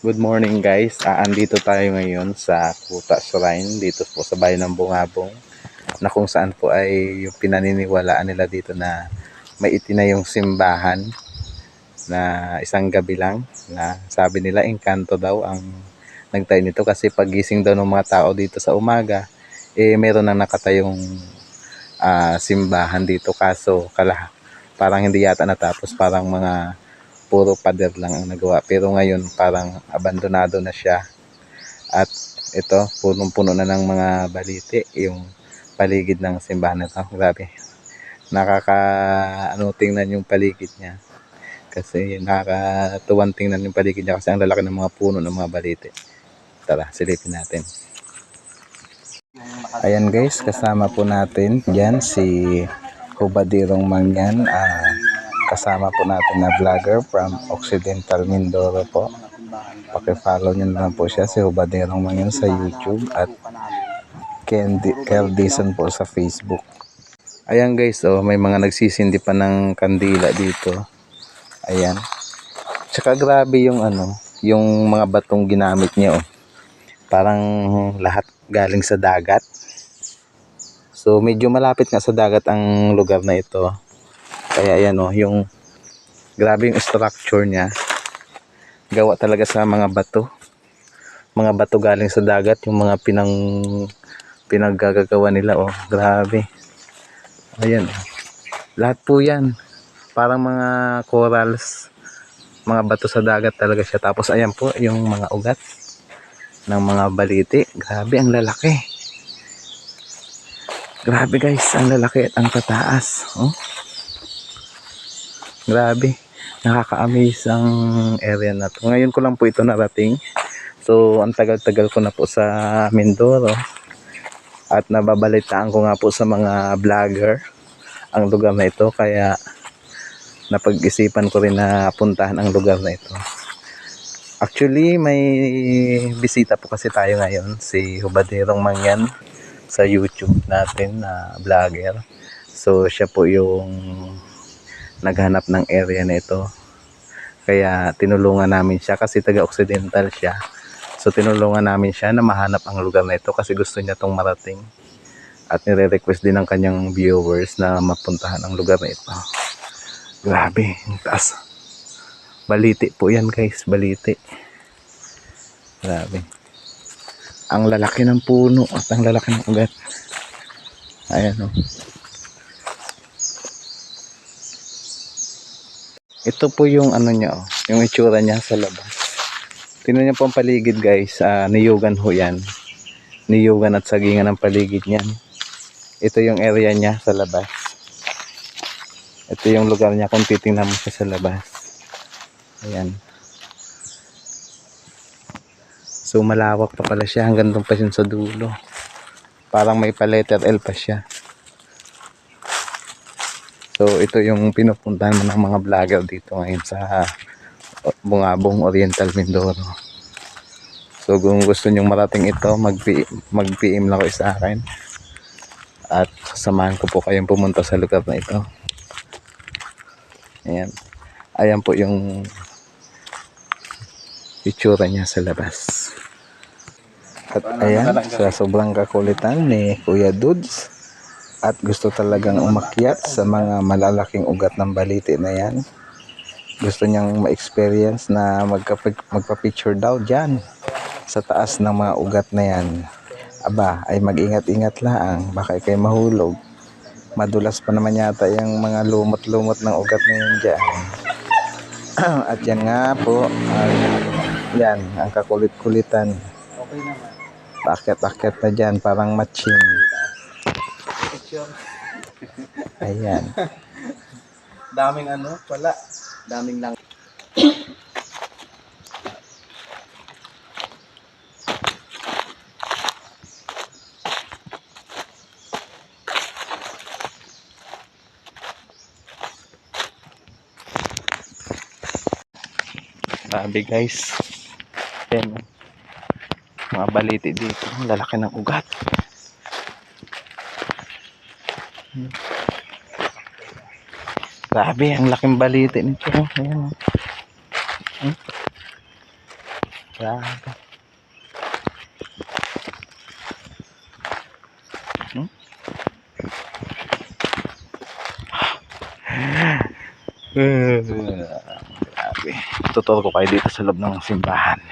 Good morning guys. Ah, andito tayo ngayon sa Kuta Shrine dito po sa bayan ng Bungabong na kung saan po ay yung pinaniniwalaan nila dito na may itinayong simbahan na isang gabi lang na sabi nila engkanto daw ang nagtayo nito kasi pagising daw ng mga tao dito sa umaga eh meron na nakatayong ah, simbahan dito kaso kala parang hindi yata natapos parang mga puro pader lang ang nagawa. Pero ngayon parang abandonado na siya. At ito, punong-puno na ng mga baliti yung paligid ng simbahan na ito. Grabe. Nakaka ano tingnan yung paligid niya. Kasi nakakatuwang tingnan yung paligid niya kasi ang lalaki ng mga puno ng mga baliti. Tara, silipin natin. Ayan guys, kasama po natin dyan si Hubadirong Mangyan. Ah, kasama po natin na vlogger from Occidental Mindoro po. Paki-follow nyo na po siya si Hubadirong Mangyan sa YouTube at Candy, Kel Dizon po sa Facebook. Ayan guys, oh, may mga nagsisindi pa ng kandila dito. Ayan. Tsaka grabe yung ano, yung mga batong ginamit niya oh. Parang lahat galing sa dagat. So medyo malapit nga sa dagat ang lugar na ito. Kaya ayan oh, yung grabe yung structure niya. Gawa talaga sa mga bato. Mga bato galing sa dagat, yung mga pinang pinaggagawa nila oh. Grabe. Ayan. Lahat po 'yan. Parang mga corals, mga bato sa dagat talaga siya. Tapos ayan po yung mga ugat ng mga baliti. Grabe ang lalaki. Grabe guys, ang lalaki at ang tataas. Oh. Grabe. Nakaka-amaze ang area na to. Ngayon ko lang po ito narating. So, ang tagal-tagal ko na po sa Mindoro. At nababalitaan ko nga po sa mga vlogger ang lugar na ito. Kaya napag-isipan ko rin na puntahan ang lugar na ito. Actually, may bisita po kasi tayo ngayon. Si Hubadirong Mangyan sa YouTube natin na vlogger. So, siya po yung naghanap ng area na ito. Kaya tinulungan namin siya kasi taga-occidental siya. So tinulungan namin siya na mahanap ang lugar na ito kasi gusto niya tong marating. At nire-request din ng kanyang viewers na mapuntahan ang lugar na ito. Grabe, ang taas. Baliti po yan guys, baliti. Grabe. Ang lalaki ng puno at ang lalaki ng ugat. Ayan o. Ito po yung ano niya oh, yung itsura niya sa labas. Tingnan niyo po ang paligid guys, ah, niyugan ho yan. Niyugan at sagingan ang paligid niyan. Ito yung area niya sa labas. Ito yung lugar niya kung titingnan mo siya sa labas. Ayan. So malawak pa pala siya hanggang doon pa siya sa dulo. Parang may pa letter L pa siya. So ito yung pinupuntahan mo ng mga vlogger dito ngayon sa Bungabong Oriental Mindoro. So kung gusto nyong marating ito, mag-PM, mag-PM lang kayo sa akin. At samahan ko po kayong pumunta sa lugar na ito. Ayan. Ayan po yung itsura niya sa labas. At ayan, sa sobrang kakulitan ni Kuya Dudes at gusto talagang umakyat sa mga malalaking ugat ng baliti na yan. Gusto niyang ma-experience na magpa-picture daw dyan sa taas ng mga ugat na yan. Aba, ay mag-ingat-ingat lang, baka ikay mahulog. Madulas pa naman yata yung mga lumot-lumot ng ugat na yan dyan. At yan nga po, ay, yan, ang kakulit-kulitan. Paket-paket na dyan, parang matching. Ayan. Daming ano, wala. Daming lang. Sabi guys. Ayan. Mga baliti dito. Ang lalaki ng ugat. Hmm. Grabe, ang laking baliti nito. oh. Ayan. oh. Hmm. Grabe. Hmm? Grabe. Tuturo ko kayo dito sa loob ng simbahan.